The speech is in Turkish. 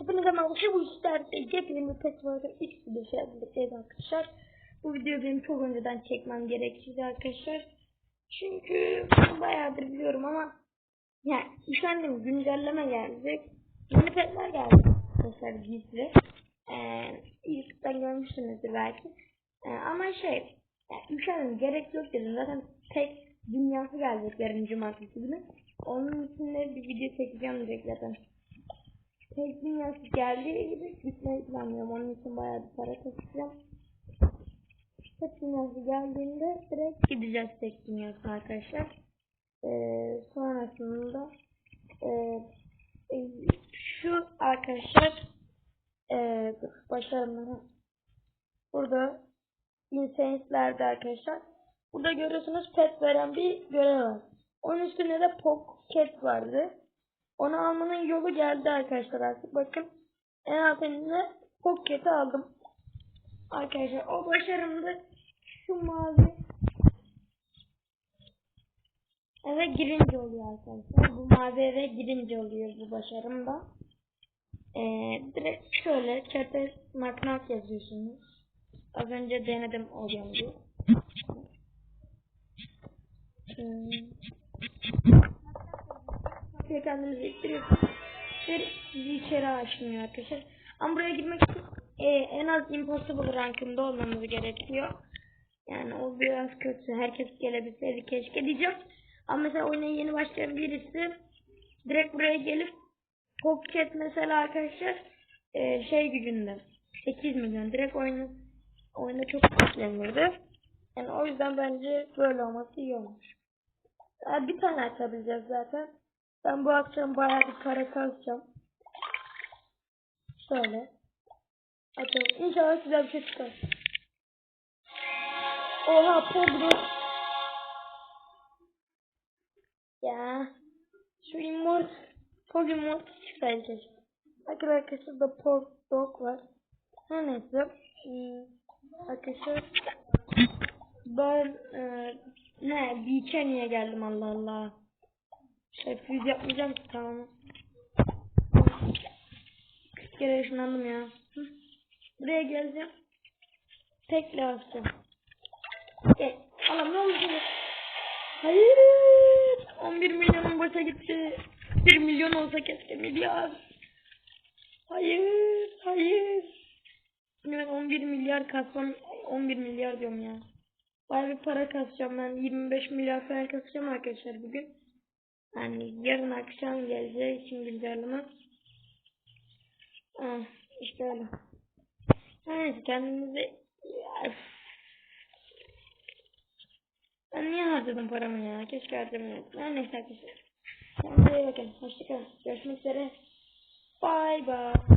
Hepinize merhaba. Bu işlerde yepyeni bir Petrol'ün X videosu arkadaşlar. Bu videoyu benim çok önceden çekmem gerekti arkadaşlar. Çünkü bayağıdır biliyorum ama yani efendim güncelleme gelecek. Yeni petler geldi. Arkadaşlar gizli. Ee, YouTube'dan görmüşsünüzdür belki. Ee, ama şey yani efendim gerek yok dedim. Zaten tek dünyası gelecek yarın cumartesi günü. Onun için de bir video çekeceğim direkt zaten. Tek dünyası geldiği gibi gitmeyi planlıyorum. Onun için bayağı bir para kasacağım. Tek dünyası geldiğinde direkt gideceğiz tek dünyası arkadaşlar. Ee, sonrasında e, e, şu arkadaşlar e, dur, başlarım Burada Insanes'lerde arkadaşlar. Burada görüyorsunuz pet veren bir görev var. Onun üstünde de pocket vardı. Onu almanın yolu geldi arkadaşlar artık. Bakın en alt elimde pocket'i aldım. Arkadaşlar o başarımda şu mavi eve girince oluyor arkadaşlar. Bu mavi eve girince oluyor bu başarımda. Ee, direkt şöyle chat'e maknat yazıyorsunuz. Az önce denedim oluyor diye. Hmm. Kapıya kendinizi ittiriyorsunuz. Ve sizi içeri açmıyor arkadaşlar. Ama buraya girmek için e, en az impossible rankında olmamız gerekiyor. Yani o biraz kötü. Herkes gelebilseydi keşke diyeceğim. Ama mesela oyuna yeni başlayan birisi direkt buraya gelip Pocket mesela arkadaşlar e, şey gücünde 8 milyon direkt oyunu oyunda çok yüklenirdi. Yani o yüzden bence böyle olması iyi olmuş. Bir tane açabileceğiz zaten. Ben bu akşam bayağı bir para kazacağım. Şöyle. Açalım. İnşallah güzel bir şey çıkar. Oha Pogro. Ya. Şu immort. Pog immort çıksaydı keşke. Bakın arkadaşlar da Pog Dog var. Her neyse. Hmm. Arkadaşlar. Ben e, ne? Beach'e niye geldim Allah Allah. Şey füz yapmayacağım ki tamam. Bir kere ışınlandım ya. Hı. Buraya geleceğim. Tekle basacağım. Gel. Allah'ım ne oldu? Hayır. 11 milyonun boşa gitti. 1 milyon olsa keşke milyar. Hayır. Hayır. Ben 11 milyar kasmam. 11 milyar diyorum ya. Bayağı bir para kasacağım ben. 25 milyar falan kasacağım arkadaşlar bugün. Yani yarın akşam geleceği için güncelleme. Ah, işte öyle. Neyse kendinize... Ya, üf. Ben niye harcadım paramı ya? Keşke harcamayaydım. Her neyse arkadaşlar. Kendinize iyi bakın. Hoşçakalın. Görüşmek üzere. Bye bye.